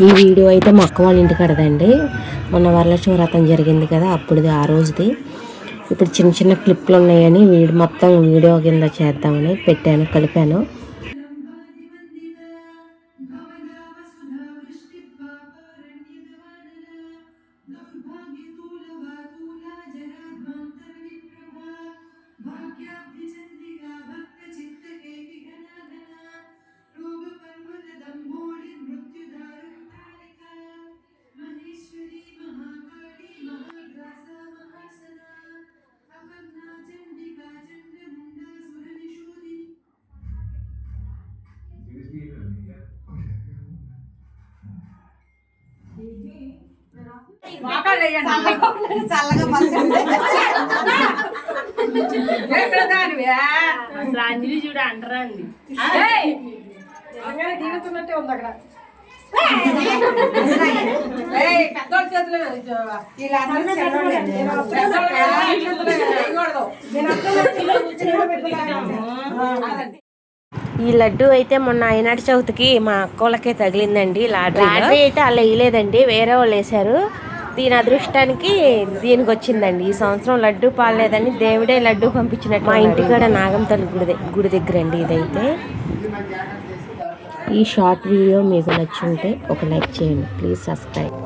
ఈ వీడియో అయితే మా అక్క వాళ్ళ ఇంటి కడదండి మొన్న వరలక్ష్మి వ్రతం జరిగింది కదా అప్పుడుది ఆ రోజుది. ఇప్పుడు చిన్న చిన్న క్లిప్లు ఉన్నాయని వీడి మొత్తం వీడియో కింద చేద్దామని పెట్టాను కలిపాను. అసలు అంజలి చూడ ఉంది అక్కడ. ఈ లడ్డు అయితే మొన్న అయినాటి చవితికి మా అక్కోళ్ళకే తగిలిందండి. లాటరీ లాటరీ అయితే అలా వేయలేదండి. వేరే వాళ్ళు వేశారు. దీని అదృష్టానికి దీనికి వచ్చిందండి ఈ సంవత్సరం లడ్డు పాలేదని దేవుడే లడ్డు పంపించినట్టు మా ఇంటికాడ నాగం తల్లి గుడి గుడి దగ్గర అండి ఇదైతే. ఈ షార్ట్ వీడియో మీకు నచ్చుంటే ఒక లైక్ చేయండి. Please subscribe.